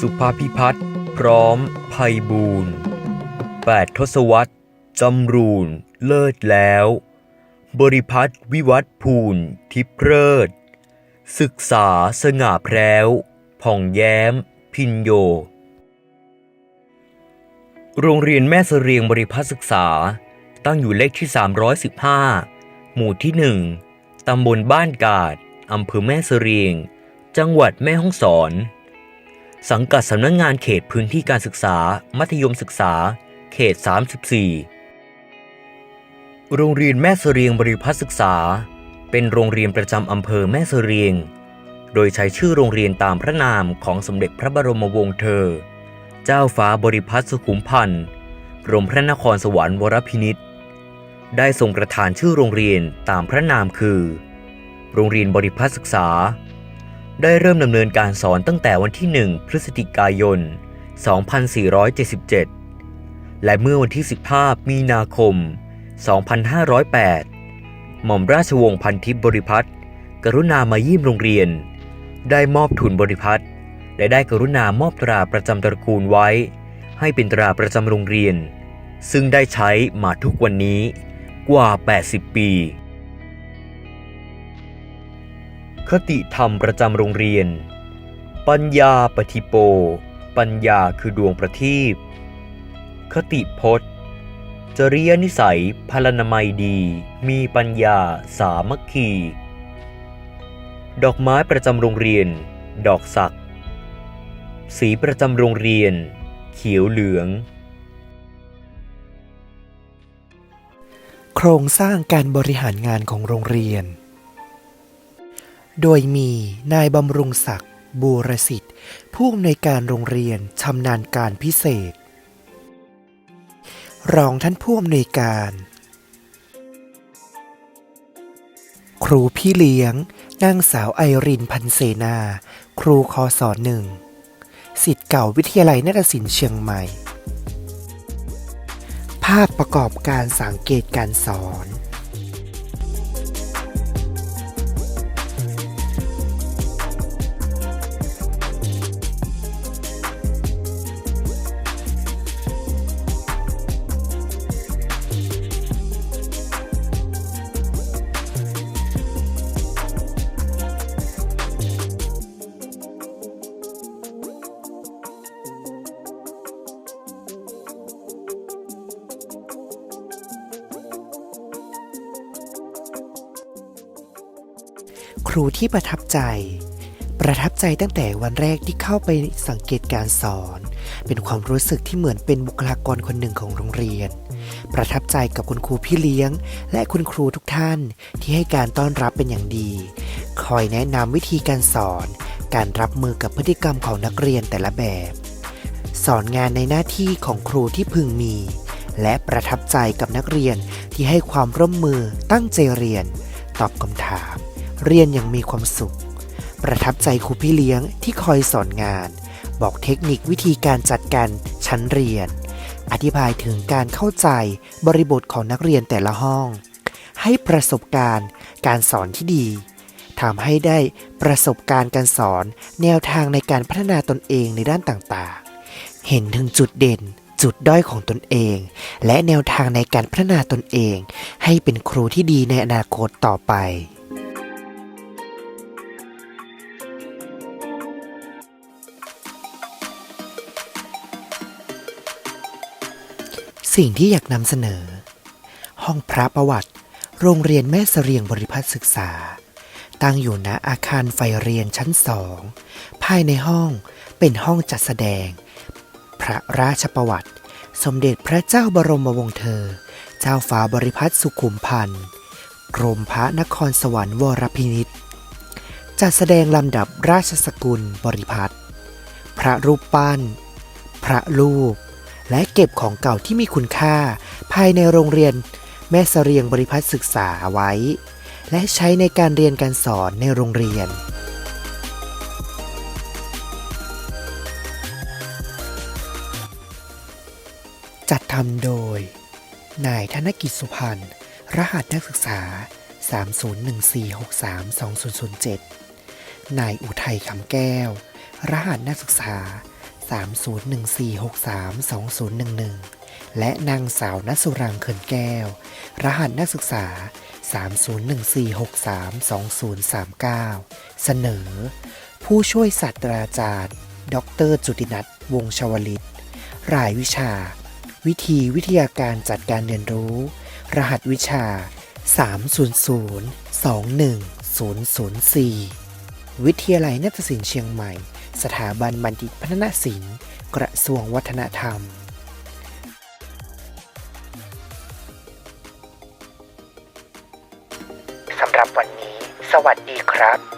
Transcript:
สุภาพิพัฒน์พร้อมภัยบูรณ์แปดทศวรรษจำรูนเลิศแล้ว บริพัตรวิวัฒภูลทิพเริศศึกษาสง่าแพร้ว ผ่องแย้ม พินโย โรงเรียนแม่เสรียงบริพัตรศึกษา ตั้งอยู่เลขที่ 315 หมู่ที่ 1 ตำบลบ้านกาด อำเภอแม่เสรียง จังหวัดแม่ฮ่องสอน สังกัดสำนักงงานเขตพื้นที่การศึกษา มัธยมศึกษา เขต 34 โรงเรียนแม่เสรียงบริพัตรศึกษา เป็นโรงเรียนประจำอำเภอแม่เสรียง โดยใช้ชื่อโรงเรียนตามพระนามของสมเด็จพระบรมวงศ์เธอ เจ้าฟ้าบริพัตรสุขุมพันธ์กรมพระนครสวรรค์วรพินิษฐ์ได้ทรงประทานชื่อโรงเรียนตามพระนามคือ โรงเรียนบริพัตรศึกษา ได้เริ่มดำเนินการสอนตั้งแต่วันที่ 1 พฤศจิกายน 2477 และเมื่อวันที่ 15 มีนาคม 2508 หม่อมราชวงศ์พันทิพย์บริพัตรกรุณามาเยี่ยมโรงเรียน ได้มอบทุนบริพัตรและได้กรุณามอบตราประจำตระกูลไว้ ให้เป็นตราประจำโรงเรียน ซึ่งได้ใช้มาทุกวันนี้กว่า 80 ปี คติธรรมประจำโรงเรียน ปัญญาปฏิโป ปัญญาคือดวงประทีปคติพจน์ จริยนิสัยพลนามัยดี มีปัญญาสามัคคี ดอกไม้ประจำโรงเรียน ดอกสัก สีประจำโรงเรียน เขียวเหลือง โครงสร้างการบริหารงานของโรงเรียน โดยมีนายบำรุงศักดิ์บูรสิทธิ์ ผู้อำนวยการโรงเรียนชำนาญการพิเศษ รองท่านผู้อำนวยการ ครูพี่เลี้ยงนางสาวไอรินพันเสนา ครูคอสอนหนึ่งสิทธิ์เก่าวิทยาลัยนาฏศิลป์เชียงใหม่ ภาพประกอบการสังเกตการสอน ครูที่ประทับใจ ประทับใจตั้งแต่วันแรกที่เข้าไปสังเกตการสอน เป็นความรู้สึกที่เหมือนเป็นบุคลากรคนหนึ่งของโรงเรียน ประทับใจกับคุณครูพี่เลี้ยง และคุณครูทุกท่านที่ให้การต้อนรับเป็นอย่างดี คอยแนะนำวิธีการสอน การรับมือกับพฤติกรรมของนักเรียนแต่ละแบบ สอนงานในหน้าที่ของครูที่พึงมี และประทับใจกับนักเรียนที่ให้ความร่วมมือตั้งใจเรียน ตอบคำถาม เรียนอย่างมีความสุข ประทับใจครูพี่เลี้ยงที่คอยสอนงาน บอกเทคนิควิธีการจัดการชั้นเรียน อธิบายถึงการเข้าใจบริบทของนักเรียนแต่ละห้อง ให้ประสบการณ์การสอนที่ดีทำให้ได้ประสบการณ์การสอนแนวทางในการพัฒนาตนเองในด้านต่างๆ เห็นถึงจุดเด่นจุดด้อยของตนเอง และแนวทางในการพัฒนาตนเอง ให้เป็นครูที่ดีในอนาคตต่อไป สิ่งที่อยากนำเสนอ ห้องพระประวัติ โรงเรียนแม่เสรียงบริพัตรศึกษา ตั้งอยู่ณอาคารไฟเรียนชั้นสอง ภายในห้องเป็นห้องจัดแสดง พระราชประวัติ สมเด็จพระเจ้าบรมวงศ์เธอ เจ้าฟ้าบริพัตรสุขุมพันธ์กรมพระนครสวรรค์วรพินิษจัดแสดงลำดับราชสกุลบริพัตรพระรูปปั้น พระรูป และเก็บของเก่าที่มีคุณค่า ภายในโรงเรียนแม่เสรียงบริพัตรศึกษาไว้ และใช้ในการเรียนการสอนในโรงเรียน จัดทำโดย นายธนกิจสุพรรณรหัสนักศึกษา 3014632007 นายอุทัยคำแก้ว รหัสนักศึกษา 3014632011 และนางสาวนัสุรังเขินแก้ว รหัสนักศึกษา 3014632039 เสนอ ผู้ช่วยศาสตราจารย์ ดรจุตินัทวงชวลิต รายวิชา วิธีวิทยาการจัดการเรียนรู้ รหัสวิชา 300-21004 วิทยาลัยนาฏศิลป์เชียงใหม่ สถาบันบัณฑิตพัฒนศิลป์ กระทรวงวัฒนธรรม สำหรับวันนี้ สวัสดีครับ